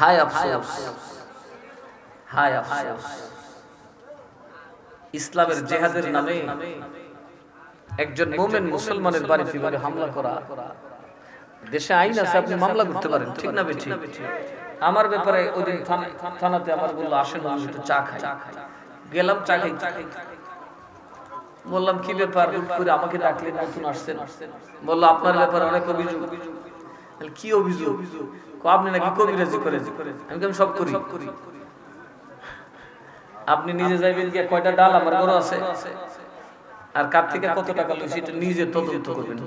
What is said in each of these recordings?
হায় আফসোস হায় আফসোস ইসলামের জেহাদের নামে একজন মোমেন মুসলমানের বাড়িতে এভাবে হামলা করা? দেশে আইন আছে, আপনি মামলা করতে পারেন, ঠিক না বেঠিক? আমার ব্যাপারে ওই দিন থানা- থানাতে আমার বলল, আসেন, আমি একটু চা খাই। গেলাম, চা খাই বললাম, কি ব্যাপার? করে আমাকে ডাকলেন, নতুন আসছেন। বলল, আপনার ব্যাপারে অনেক অভিযোগ। বলে, কি অভিযোগ? আপনি নাকি কবিরাজি করেন? আমি কেমন সব করি? আপনি নিজে যাইবেন গিয়ে কয়টা ডাল আমার ঘর আছে? আর কার থেকে কত টাকা লইছি এটা নিজে তদন্ত করবেন।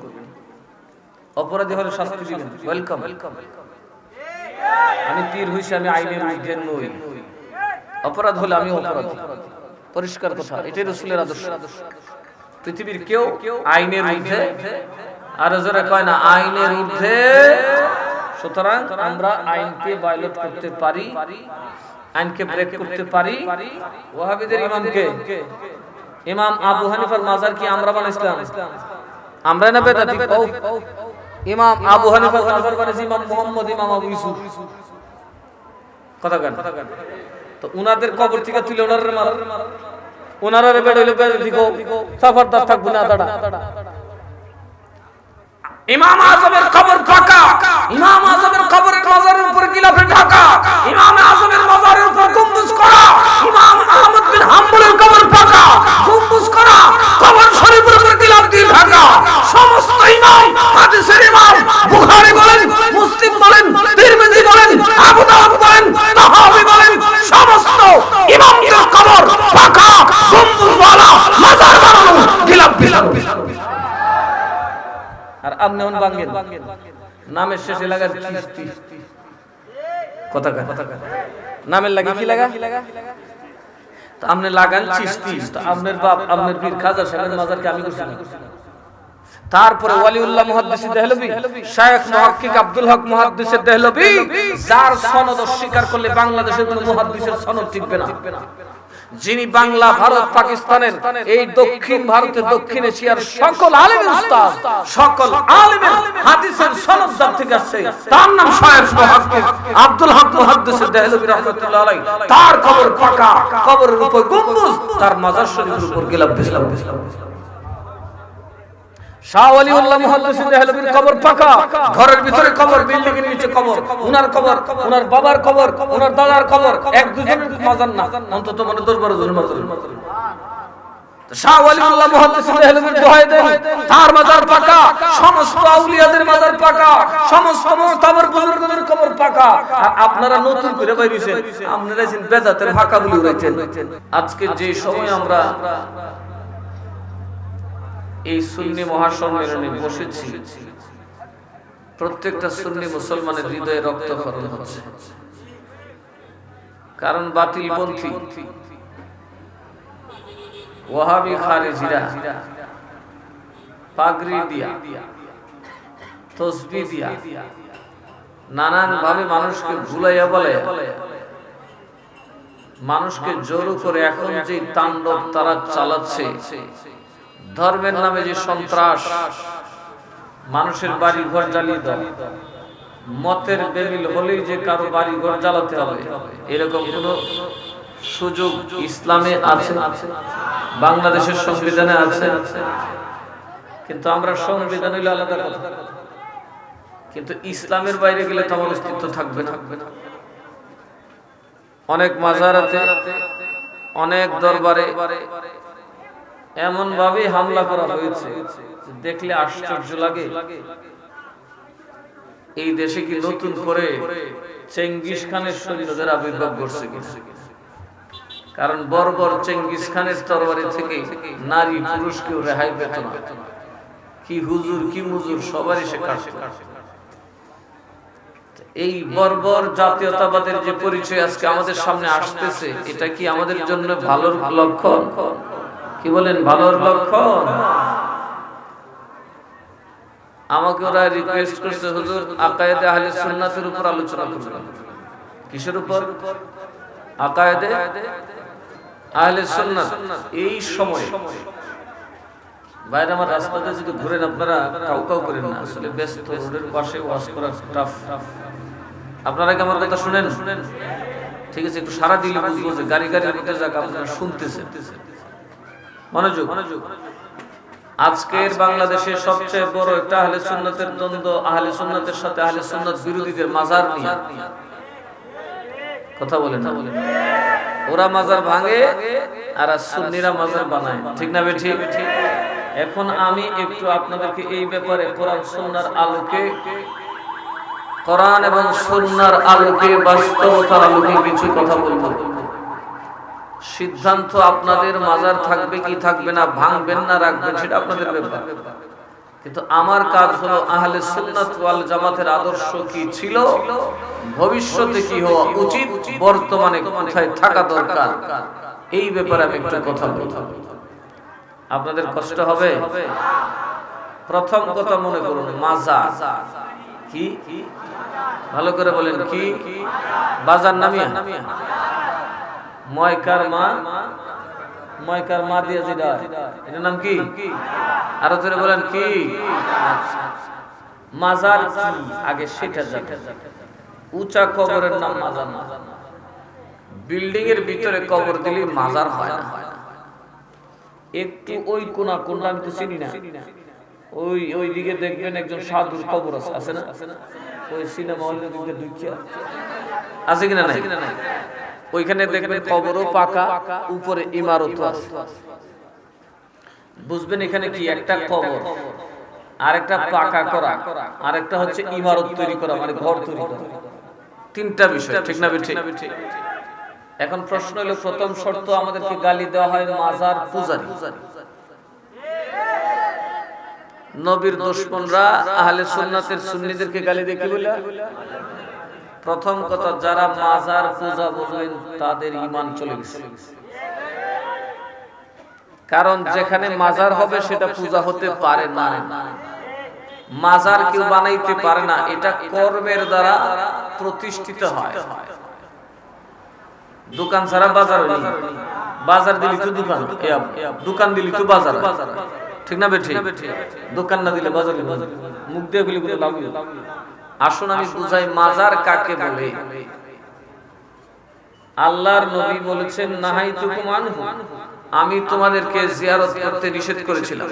অপরাধী হলে শাস্তি দিবেন। ওয়েলকাম ওয়েলকাম আমি পীর হইছি আমি আইনের ঊর্ধ্বে নই। অপরাধ হলে আমি অপরাধী পরিষ্কার কথা এটাই রসুলের আদর্শ। পৃথিবীর কেউ কেউ আইনের ঊর্ধ্বে আর যারা কয় না, আইনের ঊর্ধ্বে। সুতরাং আমরা আইনকে ভায়োলেট করতে পারি, আইনকে ব্রেক করতে পারি। ওয়াহাবিদের ইমামকে। ইমাম আবু হানিফার মাজার কি আমরা বানাইছিলাম আমরা না বেদাতি? ইমাম আবু হানিফার মাজার বানাইছি ইমাম মুহাম্মদ, ইমাম আবু ইউসুফ। কথা গান তো উনাদের কবর থেকে তুলে ওনারে মার। ওনারা বেড়াইলে বেদাতি কও সাফারদার থাকব না, দাঁড়া। ইমাম আজমের কবর ফাঁকা। ইমাম আজমের কবরের মাজারের উপর গিলাফে ঢাকা। ইমাম আজমের মাজারের উপর গম্বুজ করা। ইমাম আহমদ বিন হাম্বলের কবর ফাঁকা। গম্বুজ করা। কবর শরীফের উপর গিলাফ দিয়ে ঢাকা। সমস্ত ইমাম, হাদিসের ইমাম, বুখারী বলেন, মুসলিম বলেন, তিরমিজি বলেন, আবু দাউদ বলেন, তাহাবী বলেন, সমস্ত ইমামদের কবর ফাঁকা। আপনি অন বাঙ্গেন। নামের শেষে চিস্তি কথা কথা নামের লাগে কি লাগা তো আপনি লাগান চিস্তি। তো আপনার বাপ আপনার পীর খাজা সাহেবের মাজারকে আমি করছি না। তারপরে ওয়ালিউল্লাহ মুহাদ্দিস দেহলভী শায়েখ মুহাক্কিক আব্দুল হক মুহাদ্দিস দেহলবি। যার সনদ অস্বীকার করলে বাংলাদেশের কোনো মুহাদ্দিসের সনদ টিকবে না। যিনি বাংলা, ভারত, পাকিস্তানের এই দক্ষিণ ভারতের দক্ষিণ এশিয়ার সকল আলেমের উস্তাদ, সকল আলেমের হাদিসের সনদদার থেকে আসছে। তার নাম সাহেব মুহাক্কিক আব্দুল হক মুহাদ্দিস দেহলভী রাহমাতুল্লাহ আলাইহি। তার কবর পাকা, কবরের উপর গম্বুজ, তার মাজার শরীফের উপর গিলাফ বিসলাম শাহ ঘরের ভিতরে নিচে বাবার দাদার শাহ তার মাজার পাকা সমস্ত মাজার পাকা সমস্ত কবর পাকা আর আপনারা নতুন করে আপনারা আছেন বেদাতের ফাঁকা বলে আজকে যে সময় আমরা এই সুন্নি মহাসম্মেলনে বসেছি। প্রত্যেকটা সুন্নি মুসলমানের হৃদয়ে রক্তক্ষরণ হচ্ছে। কারণ বাতিল পন্থী ওয়াহাবি খারিজিরা পাগড়ি দিয়া, তসবি দিয়া নানান ভাবে মানুষকে ভুলাইয়া বলে, মানুষকে জোর করে এখন যে তাণ্ডব তারা চালাচ্ছে ধর্মের নামে যে সন্ত্রাস মানুষের বাড়ি ঘর জ্বালিয়ে দেওয়া মতের বেমিল হলেই যে কারও বাড়ি ঘর জ্বালাতে হবে। এরকম কোন সুযোগ ইসলামে আছে? বাংলাদেশের সংবিধানে আছে? কিন্তু আমরা সংবিধান হইলে আলাদা কথা। কিন্তু ইসলামের বাইরে গেলে তো আমার অস্তিত্ব থাকবে না। অনেক মাজারাতে অনেক দরবারে এমন ভাবে হামলা করা হয়েছে দেখলে আশ্চর্য লাগে। এই দেশে কি নতুন করে চেঙ্গিস খানের সৈন্যদের আবির্ভাব করছে কারণ বর্বর চেঙ্গিস খানের তরবারি থেকে নারী পুরুষ কেউ রেহাই পেত না। কি হুজুর, কি মুজুর, সবারই সে এই বর্বর জাতীয়তাবাদের যে পরিচয় আজকে আমাদের সামনে আসতেছে, এটা কি আমাদের জন্য ভালোর লক্ষণ? কি বলেন, ভালোর লক্ষণ? আমাকে ওরা রিকোয়েস্ট করছে, হুজুর, আকায়েদে আহলে সুন্নাতের উপর আলোচনা করবেন কিসের উপর? আকায়েদে আহলে সুন্নাত। এই সময়। বাইরে আমার রাস্তাতে যদি ঘুরেন, আপনারা কাউ কাউ করেন না। আসলে ব্যস্ত, রোডের পাশে ওয়াশ করা টাফ আপনারা কি আমার কথা শুনেন? ঠিক আছে, একটু সারা দিলে বুঝব যে গাড়ি গাড়ির মধ্যে যাক আপনারা শুনতেছেন। আজকের বাংলাদেশের সবচেয়ে বড় একটা আহলে সুন্নতের দ্বন্দ্ব আহলে সুন্নতের সাথে আহলে সুন্নত বিরোধীদের মাজার নিয়ে। কথা বলেন না। ওরা মাজার ভাঙে আর সুন্নিরা মাজার বানায়। ঠিক না ঠিক এখন আমি একটু আপনাদেরকে এই ব্যাপারে কোরআন সুন্নার আলোকে, কোরআন এবং সুন্নার আলোকে, বাস্তবতার আলোকে কিছু কথা বলব। সিদ্ধান্ত আপনাদের মাজার থাকবে কি থাকবে না, ভাঙবেন না, রাখবেন, সেটা আপনাদের ব্যাপার। কিন্তু আমার কাজ হলো আহলে সুন্নাত ওয়াল জামাতের আদর্শ কি ছিল? ভবিষ্যতে কি হওয়া উচিত? বর্তমানে কোথায় থাকা দরকার? এই ব্যাপারে আমি একটু কথা বলব। আপনাদের কষ্ট হবে? প্রথম কথা মনে করুন মাজা কি? ভালো করে বলেন, কি? বাজার নামিয়া? ময়কার মা ময়কার মা দিয়ে যেটা এটার নাম কি? আরও ধরে বলেন, কি? মাজার কি? আগে সেটা উঁচা কবরের নাম মাজার বিল্ডিং এর ভিতরে কবর দিলে মাজার হয় না। একটু ওই কোনা কোনটা আমি তো চিনি না। ওই ওই দিকে দেখবেন একজন সাধুর কবর আছে আছে না? ওই সিনেমা হলের দিকে ঢুকিয়া আছে কিনা নাই? ওইখানে দেখবেন কবরও পাকা উপরে ইমারত আছে। বুঝবেন এখানে কি একটা কবর? আর একটা পাকা করা আর একটা হচ্ছে ইমারত তৈরি করা মানে ঘর তৈরি করা। তিনটা বিষয় ঠিক না ঠিক এখন প্রশ্ন হলো প্রথম শর্ত আমাদেরকে গালি দেওয়া হয় মাজার পূজারি। নবীর দুশ্মনরা আহলে সুন্নাতের সুন্নিদেরকে গালি দেখে বলে? প্রথম কথা, যারা মাজার পূজা বলবেন তাদের ইমান চলে গেছে। কারণ যেখানে মাজার হবে, সেটা পূজা হতে পারে না। মাজার কেউ বানাইতে পারে না। এটা কর্মের দ্বারা প্রতিষ্ঠিত হয়। দোকান ছাড়া বাজার বাজার দিলি তো দোকান। দোকান দিলি তো বাজার ঠিক না বেঠি? দোকান না দিলে বাজার মুখ দিয়ে গুলি আসুন আমি বুঝাই মাজার কাকে বলে? আল্লাহর নবী বলেছেন নাহাই তুকুম আনহু। আমি তোমাদেরকে জিয়ারত করতে নিষেধ করেছিলাম।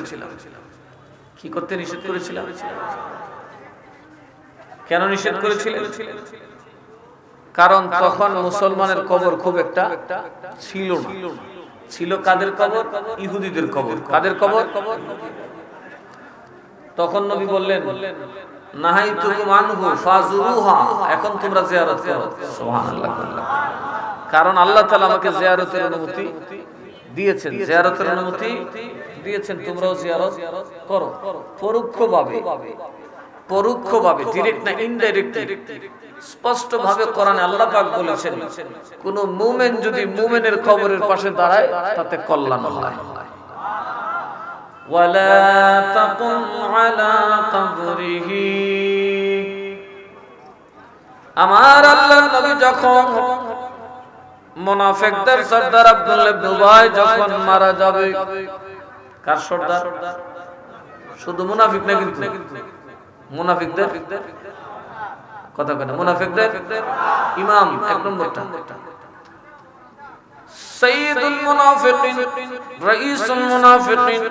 কি করতে নিষেধ করেছিলাম? কেন নিষেধ করেছিলেন? কারণ তখন মুসলমানের কবর খুব একটা ছিল না। ছিল কাদের কবর? ইহুদিদের কবর। কাদের কবর? তখন নবী বললেন নাহাই তুকুম এখন তোমরা জিয়ারত কারণ আল্লাহ তাআলা আমাকে জিয়ারতের অনুমতি দিয়েছেন, জিয়ারতের অনুমতি দিয়েছেন, তোমরাও জিয়ারত করো। পরোক্ষভাবে পরোক্ষভাবে ডিরেক্ট না ইনডাইরেক্ট স্পষ্ট ভাবে কোরআনে আল্লাহ পাক বলেছেন, কোন মুমিন যদি মুমিনের কবরের পাশে দাঁড়ায়, তাতে কল্যাণ হয়। ولا تقم على قبره আমার আল্লাহ নবী যখন মুনাফিকদের সর্দার আব্দুল্লাহ ইবনে উবাই যখন মারা যাবে কার সর্দার শুধু মুনাফিক না কিন্তু মুনাফিকদের কথা কথা মুনাফিকদের ইমাম এক নম্বরটা সাইয়্যিদুল মুনাফিকিন, রাইসুল মুনাফিকিন।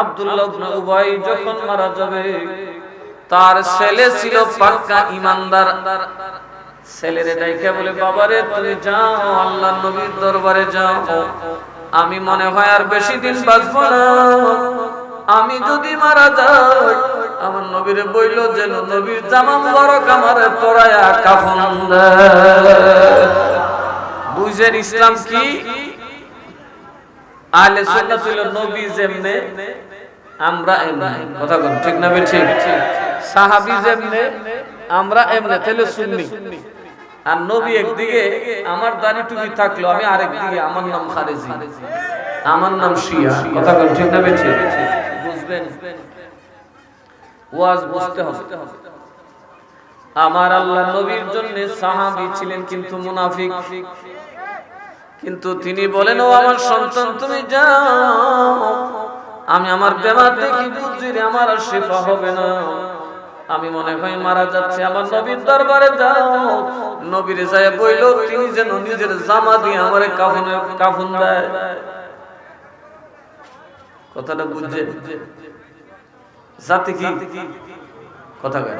আব্দুল্লাহ ইবনে উবাই যখন মারা যাবে, তার ছেলে ছিল পাক্কা ইমানদার। ছেলেরে ডাইকা বলে তুমি যাও, আল্লাহর নবীর দরবারে যাও। আমি মনে হয় আর বেশি দিন বাঁচব না। আমি যদি মারা যাই, আমার নবীরে বইল যেন নবীর জামা মুবারক আমারে পরায়া কাফন বুঝেন ইসলাম কি? আহলে সুন্নাত ছিল নবী যেমনে, আমরা এমনে। কথা বল ঠিক না ঠিক সাহাবী যেমনে, আমরা এমনে, তাহলে সুন্নি। আর নবী একদিকে, আমার দাড়ি টুপি থাকল, আমি আরেকদিকে আমার নাম খারেজি। আমার নাম শিয়া। কথা বল ঠিক না ঠিক বুঝবেন? ওয়াজ বুঝতে হবে। আমার আল্লাহ নবীর জন্য সাহাবী ছিলেন কিন্তু মুনাফিক। কিন্তু তিনি বলেন, ও আমার সন্তান, তুমি যাও। আমি আমার বেমার দেখি বুঝি আমার আর শেফা হবে না। আমি মনে হয় মারা যাচ্ছে, আমার নবীর দরবারে যাও। নবীর যায় বইল, তিনি যেন নিজের জামা দিয়ে আমার কাফনের কাফন দেয়। কথাটা বুঝছে? জাতি কি? কথা কয়।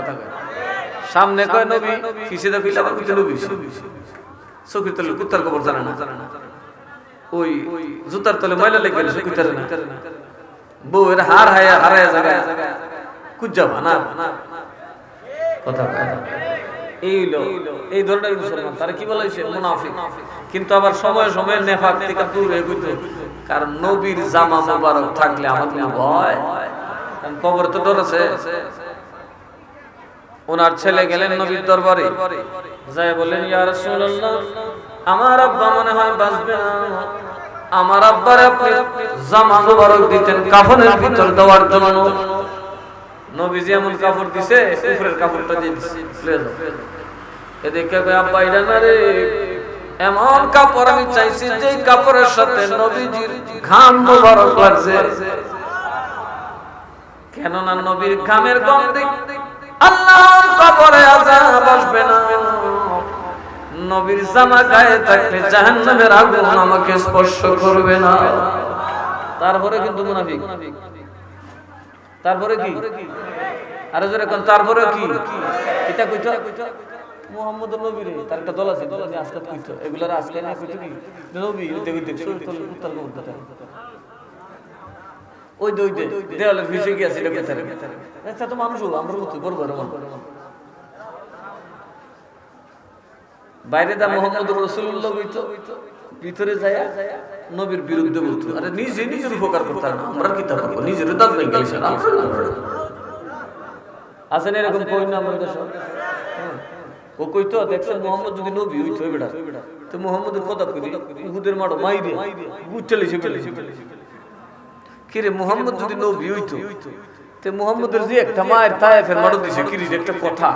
সামনে কয় নবী ফিসে ফিলে আবার কইতে নবী। চোখের তলে কুত্তার কবর জানে না। ওই জুতার তলে ময়লা লেগে না। বউয়ের হার হায়া, হারায় জায়গায়। কুজ্জাবা না কথা এই কি বলে মুনাফিক। কিন্তু আবার সময় সময় নেফাক থেকে দূর হয়ে কারণ নবীর জামা মোবারক থাকলে আমাদের ভয়। কবর তো ডর ওনার ছেলে গেলেন নবীর দরবারে। যায় বলেন ইয়া রাসূলুল্লাহ, আমার আব্বা মনে হয় বাঁচবে না। আমার আব্বার আপনি জামা মোবারক দিতেন কাফনের ভিতর দেওয়ার জন্য। নবীজি এমন কাপড় দিছে উপরের কাপড়টা দিয়ে দিছে এদিকে আব্বা, এটা না রে? এমন কাপড় আমি চাইছি যে কাপড়ের সাথে নবীজির ঘাম মোবারক লাগছে। কেন না নবীর ঘামের গন্ধে আল্লাহর কবরে আযাব আসবে না। নবীর জামা গায়ে থাকলে জাহান্নামের আগুন আমাকে স্পর্শ করবে না। তারপরে কিন্তু মুনাফিক। তারপরে কি? আরে জোরে কোন, তারপরে কি? এটা কইতো? মুহাম্মদ নবী রে, তার একটা দল আছে দল আছে আজকে কইতো। এগুলার না কইতো কি? নবী দেখি দেখি তোর উত্তর করতে ওই দই দে দেওয়ালের ভিজে গিয়েছে এটা আচ্ছা তো মানুষ আমরা মতো বড় বড় বাইরে দা মোহাম্মদ রসুল্লাহ বইতো ভিতরে যায় নবীর বিরুদ্ধে বলতো। আরে নিজে নিজের উপকার করতে না আমরা কি তা করব নিজের দাঁত ভেঙে গেছে আছেন এরকম কই না আমাদের দেশে হ্যাঁ। ও কইতো দেখছেন মোহাম্মদ যদি নবী হইতো বেটা। তো মোহাম্মদের কথা কই ইহুদের মারো মাইরে গুচলে চলে কিরে মোহাম্মদ যদি নবী হইতো তে মোহাম্মদের যে একটা মায়ের তায়েফের মারো দিছে কিরি একটা কথা।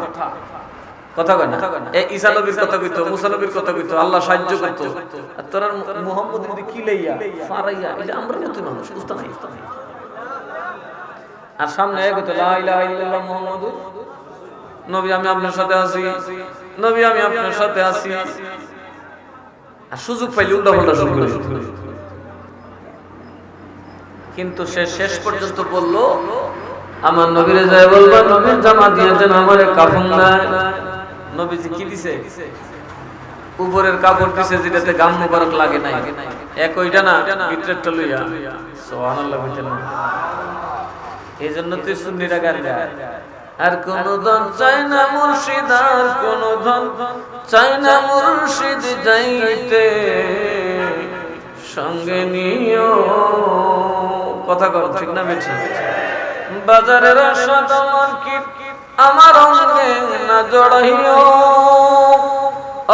কথা। কয় না? এ ঈসা নবীর কথা কইতো মুসা নবীর কথা কইতো আল্লাহ সাহায্য করতো। আর তোরা মুহাম্মদ যদি কি লইয়া ফারাইয়া এটা আমরা মত মানুষ বুঝতে নাই? আর সামনে এক হতো লা ইলাহা ইল্লাল্লাহ মুহাম্মাদুর নবী আমি আপনার সাথে আছি। নবী আমি আপনার সাথে আছি। আর সুযোগ পাইলে উল্টা পাল্টা শুরু করে। কিন্তু সে শেষ পর্যন্ত বলল, আমার নবীরে যায় বলবা নবীর জামা দিয়েছেন আমার কাফন দেয়। নবীজি কি দিছে? উপরের কাপড় দিছে যেটাতে গাম মুবারক লাগে নাই। এক ওইটা না, ভিতরেরটা লইয়া। সুবহানাল্লাহ বুঝছেন না। এই জন্য তুই সুন্নিরা গান আর কোন ধন চাই না মুর্শিদ, আর কোন ধন চাই না মুর্শিদ যাইতে। সঙ্গে নিও। কথা কর ঠিক না বেঠি বাজারের সদমন কি? আমার অঙ্গে না জড়াইও।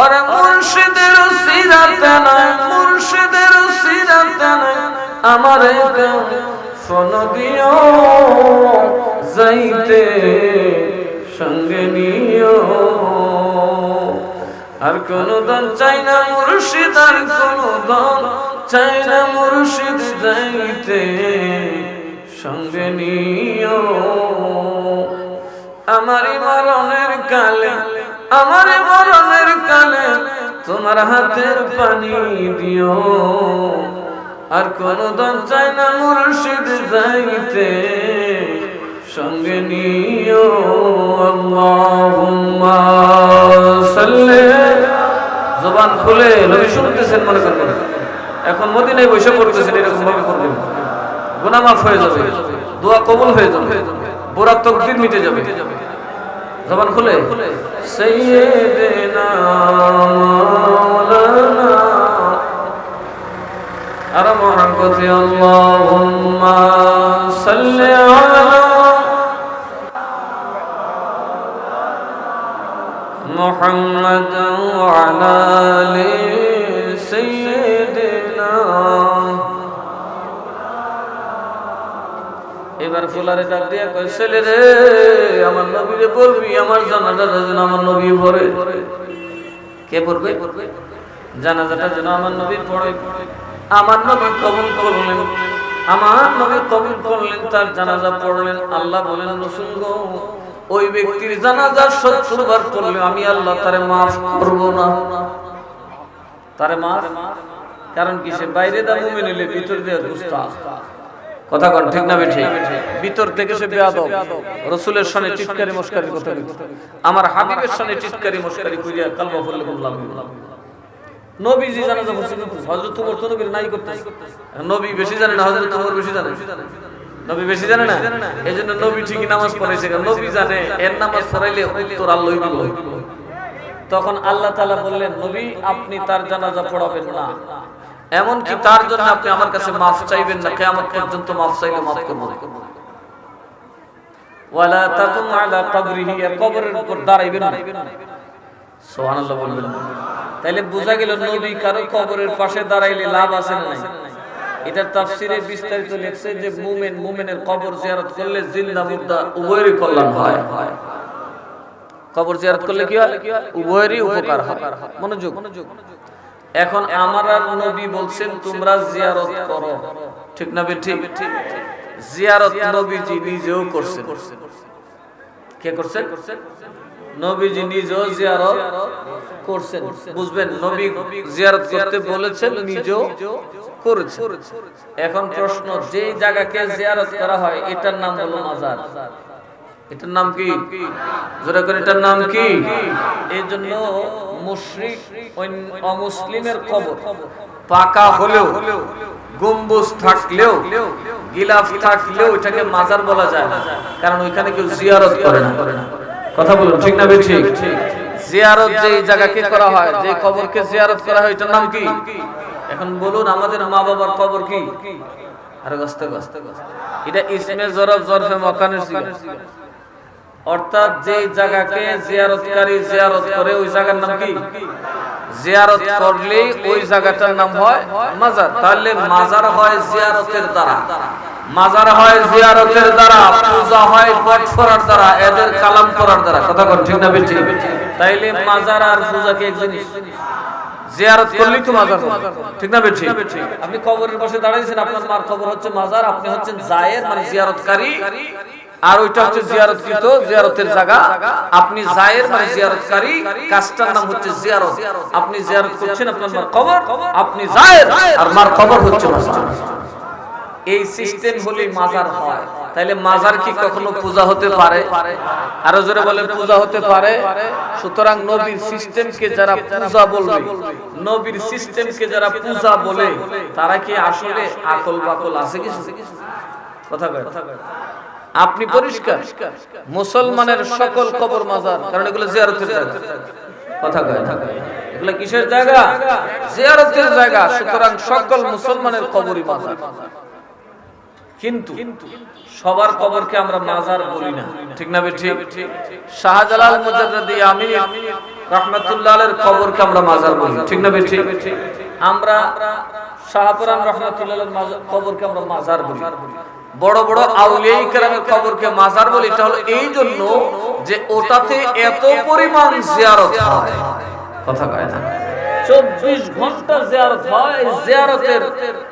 আরে মুর্শিদের সিরাতে নাই, মুর্শিদের সিরাতে নাই। আমার শোন দিও, যাইতে সঙ্গে নিও। আর কোন দন চাই না মুর্শিদ, আর কোন দন চাই না মুর্শিদ যাইতে। সঙ্গে নিও। আমার মরণের কালে আমার মরণের কালে তোমার হাতের পানি দিও। আর কোন দন চাই না মুর্শিদ যাইতে। সঙ্গে জবান খুলে নবী শুনতেছেন মনে করবেন এখন মদিনায় বসে পড়তেছেন এরকম ভাবে করবেন গুনাহ হয়ে যাবে, দোয়া কবুল হয়ে যাবে বোরাত তকদির মিটে যাবে। জবান খুলে। আর মহাব্বতি আল্লাহুম্মা সাল্লি আলা محمد وعلى آل سيدنا এবার ফুলারে ডাক দিয়া কয় ছেলে রে আমার নবীরে বলবি আমার জানাজাটা যেন আমার নবী পড়ে কে পড়বে জানাজাটা যেন আমার নবী পড়ে আমার নবী কবুল করলেন আমার নবী কবুল করলেন তার জানাজা পড়লেন আল্লাহ বলেন রসুল গো ওই ব্যক্তির জানাজা সত্তর পড়লে আমি আল্লাহ তারে মাফ করব না। তারে মাফ? কারণ কি সে বাইরে দা মুমিন হইলে ভিতর দিয়ে উস্তাদ কথা কন, ঠিক না বেঠি ভিতর থেকে সে বেয়াদব। রসুলের সনে চিৎকারি মস্কারি কথা। আমার হাবিবের সনে চিৎকারি মস্কারি কইরা কালমা পড়লে বললাম নবীজি জানাজা কিন্তু হযরত ওমর তো নবীর নাই করতেছে। নবী বেশি জানে না হযরত ওমর বেশি জানে? নবী বেশি জানে না? এই জন্য নবী ঠিকই নামাজ নবী জানে, এর নামাজ পড়াইলে উত্তর আল্লাহই দিব তখন আল্লাহ তাআলা বললেন, নবী, আপনি তার জানাজা পড়াবেন না। এমনকি তার জন্য আপনি আমার কাছে মাফ চাইবেন না। পর্যন্ত মাফ চাইলে মাফ করব ওয়ালা তাকুম আলা কবরিহি কবরের উপর দাঁড়াইবেন না। সুবহানাল্লাহ বলবেন। তাইলে বোঝা গেল নবী কারও কবরের পাশে দাঁড়াইলে লাভ আছে না এটার তাফসিরে বিস্তারিত লেখছে যে মুমিন মুমিনের কবর জিয়ারত করলে জিন্দা মুর্দা উভয়েরই কল্যাণ হয়। কবর জিয়ারত করলে কি হয়? উভয়েরই উপকার হয়। মনোযোগ। এখন আমার আর নবী বলছেন, তোমরা জিয়ারত করো। ঠিক না বে ঠিক? জিয়ারত নবীজি নিজেও করছেন। কে করছেন? নবীজি নিজেও জিয়ারত করছেন। বুঝবেন, নবী জিয়ারত করতে বলেছেন, নিজেও করেছেন। এখন প্রশ্ন যে জায়গাকে জিয়ারত করা হয়, এটার নাম হলো মাজার। এটার নাম কি? এটার নাম কি? এই জন্য মুশরিক অমুসলিমের কবর। পাকা হলেও, গম্বুজ থাকলেও, গিলাফ থাকলেও এটাকে মাজার বলা যায় না। কারণ ওইখানে কেউ জিয়ারত করে না। কথা বলুন ঠিক না ঠিক জিয়ারত যে জায়গাকে করা হয় যে কবরকে জিয়ারত করা হয় এটার নাম কি? এখন বলুন আমাদের মা বাবার কবর কি? আরে গস্তে গস্তে গস্তে। এটা ইসমে জরফ জরফে মকানের অর্থাৎ যে জায়গাকে জিয়ারতকারী জিয়ারত করে ওই জায়গার নাম কি? জিয়ারত করলে ওই জায়গাটার নাম হয় মাজার। তাহলে মাজার হয় জিয়ারতের দ্বারা। মাজার হয় জিয়ারতের দ্বারা, পূজা হয় পট করার দ্বারা, এদের কালাম করার দ্বারা। কথা কোন, ঠিক না বেশি তাইলে মাজার আর পূজা কি এক জিনিস? জিয়ারত করলেই তো মাজার। ঠিক না বেঠি আপনি কবরের পাশে দাঁড়াইছেন, আপনার মার কবর হচ্ছে মাজার, আপনি হচ্ছেন জায়ের মানে জিয়ারতকারী। আর ওইটা হচ্ছে জিয়ারতকৃত, জিয়ারতের জায়গা। আপনি জায়ের মানে জিয়ারতকারী। কাজটার নাম হচ্ছে জিয়ারত। আপনি জিয়ারত করছেন আপনার মার কবর আপনি জায়ের আর মার কবর হচ্ছে মাজার। এই সিস্টেম হলেই মাজার হয়। তাইলে মাজার কি কখনো পূজা হতে পারে? আরও জোরে বলেন, পূজা হতে পারে। সুতরাং নবীর সিস্টেমকে যারা পূজা বলবে, নবীর সিস্টেমকে যারা পূজা বলে, তারা কি আসলে আকল বাকল আছে কিছু? কথা কয়। আপনি পরিষ্কার? মুসলমানের সকল কবর মাজার, কারণ এগুলো জিয়ারতের জায়গা। কথা কয়। এগুলো কিসের জায়গা? জিয়ারতের জায়গা। সুতরাং সকল মুসলমানের কবরই মাজার। কিন্তু সবার কবরকে আমরা মাজার বলি না। ঠিক না ঠিক শাহজালাল মুজাদ্দিদি আমির রাহমাতুল্লাহ কবরকে আমরা মাজার বলি। ঠিক না ঠিক আমরা শাহপুরান রাহমাতুল্লাহ কবরকে আমরা মাজার বলি। বড় বড় আউলিয়া কেরামের কবরকে মাজার বলি। এটা হলো এই জন্য যে ওটাতে এত পরিমাণ জিয়ারত হয়। কথা কয় না? চব্বিশ ঘণ্টা জিয়ারত হয়, জিয়ারতের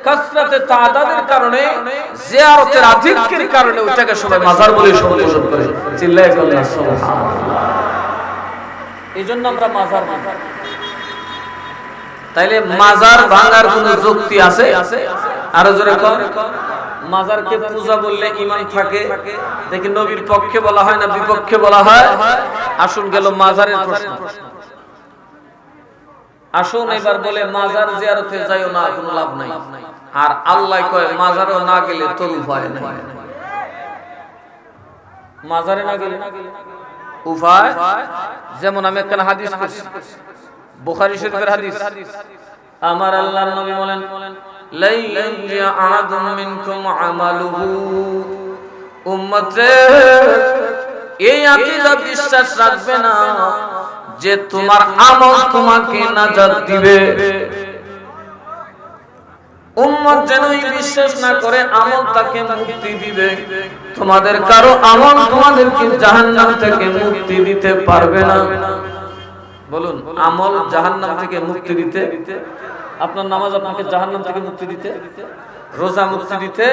কাসরাতে তাদাদের কারণে, জিয়ারতের আধিক্যের কারণে ওটাকে সবাই মাজার বলে সম্বোধন করে। চিল্লায় সুবহানাল্লাহ। এই জন্য আমরা মাজার মাজার তাইলে মাজার ভাঙার কোন যুক্তি আছে? আরও জোরে কর মাজারকে পূজা বললে ইমান থাকে। দেখি নবীর পক্ষে বলা হয় না বিপক্ষে বলা হয়? আসুন গেল মাজারের প্রশ্ন। আসুন এবার বলে মাজার জিয়ারতে যাইও না, কোনো লাভ নাই। আর আল্লাহ কয়, মাজারও না গেলে তোর উপায় নাই। মাজারে না গেলে উপায়? যেমন আমি একটা হাদিস করছি বুখারী শরীফের হাদিস। আমার আল্লাহর নবী বলেন লাই ইয়াআদুম মিনকুম আমালুহু। উম্মতে, এই আকীদা বিশ্বাস রাখবে না। যে তোমার আমল তোমাকে নাজাত দিবে। উম্মত যেন বিশ্বাস না করে, আমল তাকে মুক্তি দিবে। তোমাদের কারও আমল তোমাদেরকে জাহান্নাম থেকে মুক্তি দিতে পারবে না। বলুন, আমল জাহান্নাম থেকে মুক্তি দিতে? আপনার নামাজ আপনাকে জাহান্নাম থেকে মুক্তি দিতে? রোজা মুক্তি দিতে?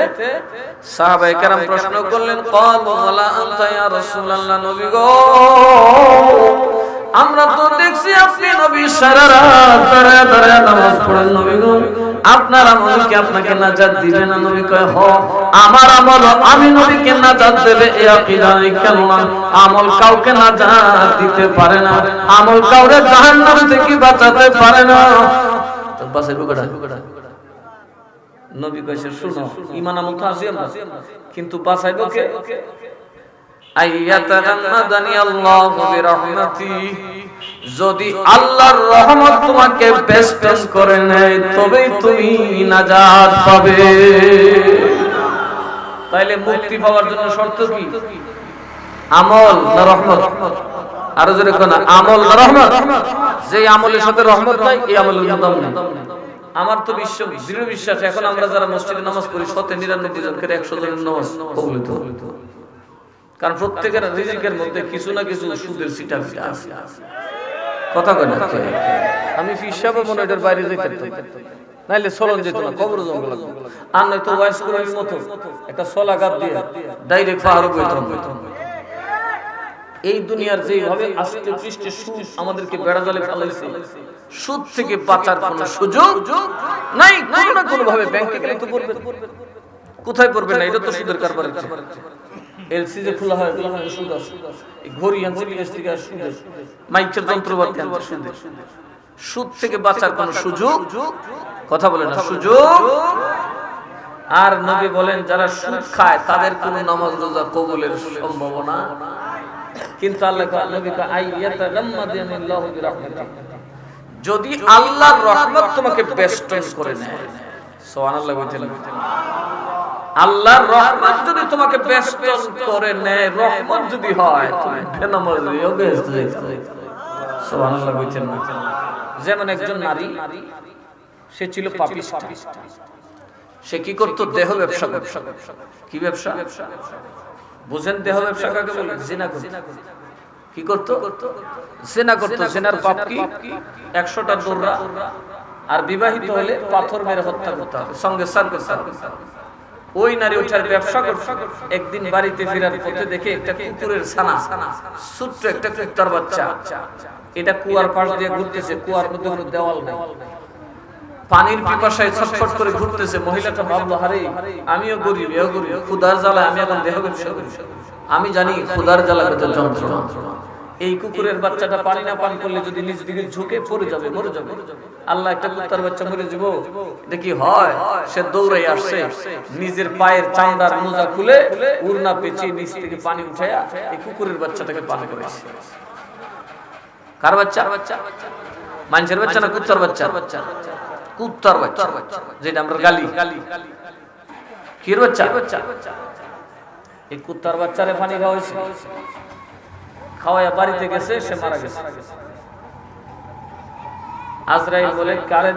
সাহাবায়ে কেরাম প্রশ্ন করলেন ক্বালু ওয়ালা আনতা ইয়া নবী গো। আমরা তো দেখছি আপনি নবী সারা রাত দাঁড়ায় দাঁড়ায় নামাজ পড়েন নবী গো। আপনার আমল কি আপনাকে নাজাত দিবে না নবী কয়, হ। আমার আমল আমি নবীকে নাজাত দেবে এই আকীদা কেন না আমল কাউকে নাজাত দিতে পারে না। আমল কাউরে জাহান্নাম থেকে বাঁচাতে পারে না। তো বাসে বুকড়া নবী কইছে শুনো, ঈমান আমল তো আছে আমরা। কিন্তু বাঁচাইবো কে যদি আল্লাহর রহমত তোমাকে বেষ্টন করে নেয়, তবেই তুমি নাজাত পাবে। তাইলে মুক্তি পাওয়ার জন্য শর্ত কি? আমল না রহমত? আরও জোরে কোন, আমল না রহমত? যে আমলের সাথে রহমত নাই, এই আমলের দাম নেই। আমার তো বিশ্ব, দৃঢ় বিশ্বাস, এখন আমরা যারা মসজিদে নামাজ পড়ি শতে নিরানব্বই জন করে একশো জনের নামাজ কবলিত কারণ প্রত্যেকের রিজিকের মধ্যে কিছু না কিছু সুদের সিটা ফিটা আছে। কথা কয় না আমি হিসাবে মনে এটার বাইরে যেতে নাইলে চলন যেত না কবর জঙ্গল আর নয়তো ওয়াইস করার মতো। একটা সলা গাপ দিয়ে ডাইরেক্ট পাহাড় বইতাম এই দুনিয়ার যেভাবে আস্তে পৃষ্ঠে সুদ আমাদেরকে বেড়া জালে ফেলাইছে। সুদ থেকে বাঁচার কোনো সুযোগ নাই। কোনো না কোনো ভাবে ব্যাংকে গেলে তো পড়বে। কোথায় পড়বে না? এটা তো সুদের কারবার এলসি যে খোলা হয় সুদ ঘড়ি আনছে বিদেশ থেকে আর মাইকের যন্ত্রপাতি আনছে সুদ সুদ থেকে বাঁচার কোনো সুযোগ? কথা বলে না সুযোগ? আর নবী বলেন যারা সুদ খায় তাদের কোনো নামাজ রোজা কবুলের সম্ভাবনা? কিন্তু আল্লাহ নবী বিরাহমাতিহি। যদি আল্লাহর রহমত তোমাকে বেষ্টন করে নেয়। সুবহানাল্লাহ বলতেন আল্লাহর রহমত যদি তোমাকে বেষ্টন করে নেয় রহমত যদি হয় তুমি বেনামাজ হয়েও বেহেশত যাইতে সুবহানাল্লাহ বলতেন না। যেমন একজন নারী সে ছিল পাপিষ্ঠ। সে কি করতো? দেহ ব্যবসা ব্যবসা কি ব্যবসা? বুঝেন দেহ ব্যবসা কাকে বলে? জিনা করতো। কি করতো? জেনা করতো। জেনার পাপ কি? একশোটা দৌড়া আর বিবাহিত হলে পাথর মেরে হত্যা করতে হবে। সঙ্গে সার করতে হবে। ওই নারী ওঠার ব্যবসা করছে। একদিন বাড়িতে ফেরার পথে দেখে একটা কুকুরের ছানা, ছোট্ট একটা কুত্তার বাচ্চা। এটা কুয়ার পাশ দিয়ে ঘুরতেছে, কুয়ার মধ্যে কোনো দেওয়াল নেই। পানির পিপাসায় ছটফট করে ঘুরতেছে। মহিলাটা ভাবলো হারে আমিও গরিব, এও গরিব। ক্ষুদার জ্বালায় আমি এখন দেহ ব্যবসা করি। আমি জানি ক্ষুদার জ্বালা কত যন্ত্রণা এই কুকুরের বাচ্চাটা পানি না পান করলে যদি নিজ দিকে ঝুঁকে পড়ে যাবে, মরে যাবে। আল্লাহ একটা কুত্তার বাচ্চা মরে যাব। এটা কি হয়, সে দৌড়ে আসছে। নিজের পায়ের চামড়ার মোজা খুলে উড়না পেঁচিয়ে নিচ থেকে পানি উঠাইয়া এই কুকুরের বাচ্চাটাকে পান করেছে। কার বাচ্চা? বাচ্চা মানুষের বাচ্চা না কুত্তার বাচ্চা? কুত্তার বাচ্চা, যেটা আমরা গালি গালি। কির বাচ্চা? এই কুত্তার বাচ্চারে পানি খাওয়াইছে। খাওয়াইয়া বাড়িতে গেছে, সে মারা গেছে। আজরাইল বলে, কারে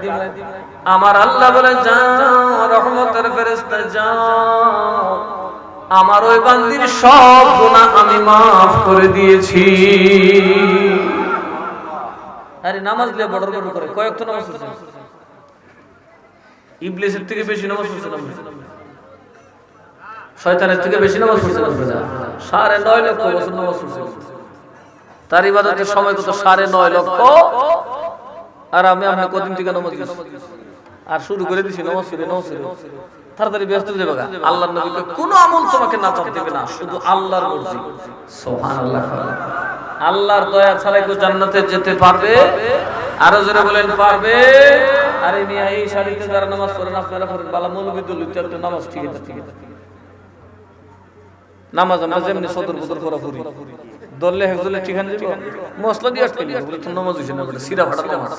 আমার আল্লাহ বলে যাও রহমতের ফেরেশতা যাও আমার ওই বান্দির সব গুনাহ আমি মাফ করে দিয়েছি। আরে, নামাজ দিয়ে বড় বড় করে। কয়েক তো নামাজ ইবলিসের থেকে বেশি নামাজ পড়ছে না শয়তানের থেকে বেশি নামাজ পড়ছে না সাড়ে নয় লক্ষ বছর নামাজ তার ইবাদতের সময় কত? সাড়ে নয় লক্ষ। আর আমি আমরা কদিন থেকে নামাজ আর শুরু করে দিছি হয়ে যাবে আল্লাহর যেতে পারবে। আরও পারবে। আরে এই শাড়িতে নামাজ নামাজ ঠিক আছে ঠিক আছে। নামাজ আমরা যেমনি করি দললে হেফজলে ঠিকানা দিব। মশলা দিয়ে আটকে নিব বলে তো নামাজ হইছে না বলে সিরা ফাটা নামাজ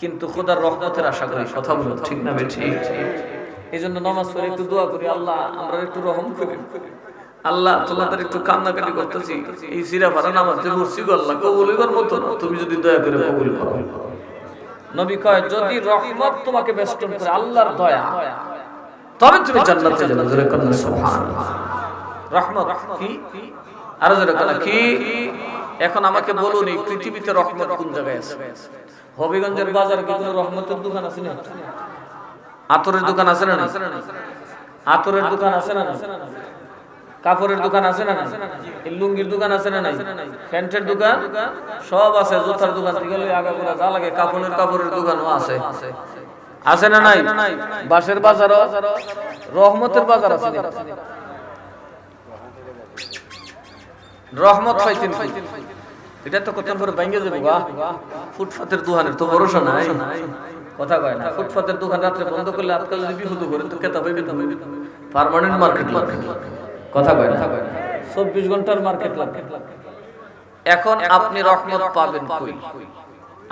কিন্তু খোদার রহমতের আশা করি কথা বলো ঠিক না ঠিক এই জন্য নামাজ পড়ে একটু দোয়া করি, আল্লাহ আমরা একটু রহম করি আল্লাহ তোমাদের একটু কান্নাকাটি করতেছি, এই সিরা ফাটা নামাজ যে গো আল্লাহ কবুল হইবার মতো না, তুমি যদি দয়া করে কবুল করো। নবী কয়, যদি রহমত তোমাকে বেষ্টন করে, আল্লাহর দয়া, তবে তুমি জান্নাতে যাবে। সুবহানাল্লাহ। রহমত কি? আরও কন্যা কি? এখন আমাকে বলুন এই পৃথিবীতে রহমত কোন জায়গায় আছে? হবিগঞ্জের বাজারে কি রহমতের দোকান আছে না আতরের দোকান আছে না আতরের দোকান আছে না কাপড়ের দোকান আছে না লুঙ্গির দোকান আছে না নাই? প্যান্টের দোকান সব আছে, জুতার দোকান থেকে আগাগোড়া যা লাগে, কাপড়ের কাপড়ের দোকানও আছে। আছে না নাই? বাঁশের বাজার রহমতের বাজার আছে রহমত হইতেন এটা তো কত বা ফুটপাতের দোকানের তো ভরসা নাই। কথা কয় না, ফুটপাতের দোকান রাত্রে বন্ধ করলে আজকাল যদি তো কেতা পাইবে পার্মানেন্ট মার্কেট লাগবে। কথা কয় না, চব্বিশ ঘণ্টার মার্কেট লাগবে। এখন আপনি রহমত পাবেন কই?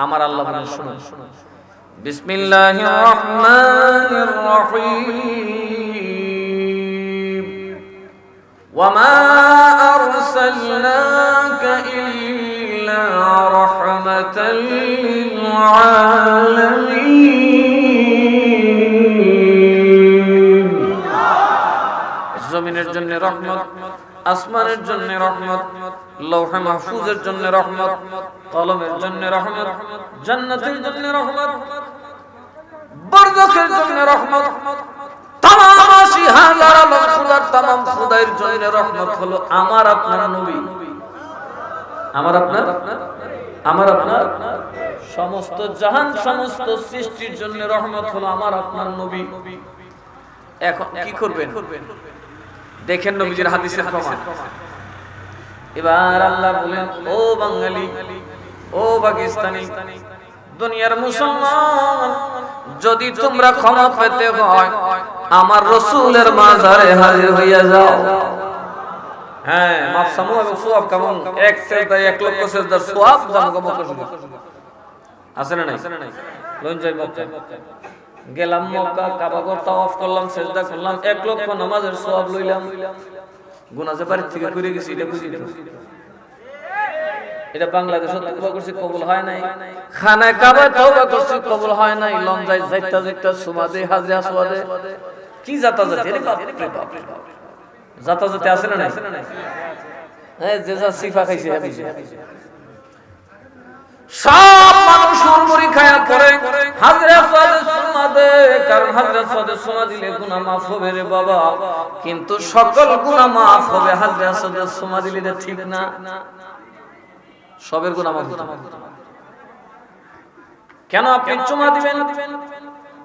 আমার আল্লাহ বলেন, শুনুন। বিসমিল্লাহির রহমানির রহিম। ওয়া মা رحمة للعالمين জমিনের জন্য রহমত আসমানের জন্য রহমত লৌহে মাহফুজের জন্য রহমত কলমের জন্য রহমত জান্নাতের জন্য রহমত বরজখের জন্য রহমত তামাম আশি হাজার আলম খুদার তামাম খুদাইর জন্য রহমত হলো আমার আপনার নবী আমার আপনার আমার আপনার সমস্ত জাহান সমস্ত সৃষ্টির জন্য রহমত হলো আমার আপনার নবী। এখন কি করবেন? দেখেন নবীজির হাদিসের প্রমাণ। এবার আল্লাহ বলেন, ও বাঙালি, ও পাকিস্তানি, দুনিয়ার মুসলমান, যদি তোমরা ক্ষমা পেতে হয়, আমার রসুলের মাঝারে হাজির হইয়া যাও। হ্যাঁ মাফসামু এবং সোয়াব কেমন? এক সেজদা এক লক্ষ সেজদার সোয়াব জামগো মক্কা আছে না নাই? লন যাই মক্কা গেলাম মক্কা কাবা ঘর তাওয়াফ করলাম সেজদা করলাম এক লক্ষ নামাজের সোয়াব লইলাম। বাড়ি থেকে করে গেছি এটা বুঝি এটা বাংলাদেশে তওবা করছি কবুল হয় নাই। খানায় কাবা তওবা করছি কবুল হয় নাই। যাই যাইতা যাইতা সুমাদে হাজরা সুমাদে কি জাতা জাতি? রে বাপ রে বাপ রে বাপ। জাতা জাতি আছে না হ্যাঁ যে যা সিফা খাইছে সব মানুষ হুড়মুড়ি খায়া পড়ে হাজরা সাদে দে কারণ হাজরা সাদে সুমা দিলে গুনাহ মাফ হবে রে বাবা। কিন্তু সকল গুনাহ মাফ হবে হাজরা সাদে সুমা দিলে এটা ঠিক না। সবের গুনাহ মাফ কেন আপনি চুমা দিবেন?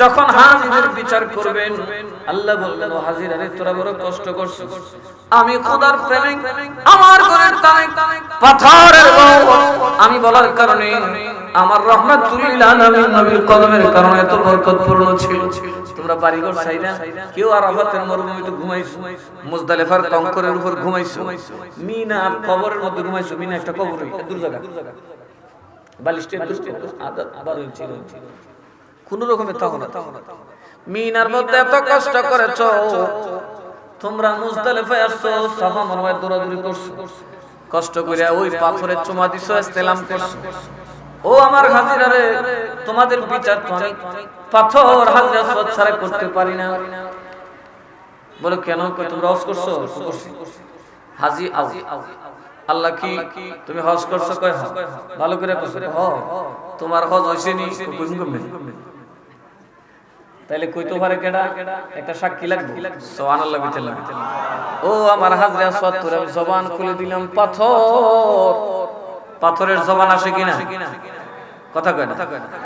যখন হাজিরের বিচার করবেন, আল্লাহ বলবেন ও হাজির, আরে তোরা বড় কষ্ট করছিস। আমি খোদার প্রেমিক, আমার ঘরের তারিখ, পাথরের আমি বলার কারণে আমার রহমাতুল্লিল আলামিন নবীর কদমের কারণে এত বরকতপূর্ণ ছিল। তোমরা বাড়িঘর চাইনা কেউ আরাফাতের মরুভূমিতে ঘুমাইছো, মুজদালিফার কঙ্করের উপর ঘুমাইছো মিনা কবরের মধ্যে ঘুমাইছো। মিনা একটা কবর দূর জায়গা। বালিশের দূর আদত আবার ছিল। কোন রকমের তাও না। মিনার মধ্যে এত কষ্ট করেছ তোমরা মুজদালিফায় আসছো সাফা মারওয়ায় দৌড়াদৌড়ি করছ। কষ্ট করে ওই পাথরের চুমা দিছো ইসলাম করছ। ও আমার হাজিরা রে তোমাদের বিচার তো আমি পাথর হাজিরা সদ ছাড়া করতে পারি না। বলো কেন তোমরা হজ করছ? হাজি আজি আল্লাহ কি তুমি হজ করছ? কয় হ্যাঁ। ভালো করে করছ তোমার হজ হইছে নি? তাইলে কইতে পারে কেডা? একটা সাক্ষী লাগবে? সুবহানাল্লাহ বিতাল্লাহ ও আমার হাজরা সত্তর আমি জবান খুলে দিলাম পাথর। পাথরের জবান আসে কিনা? কথা কয় না?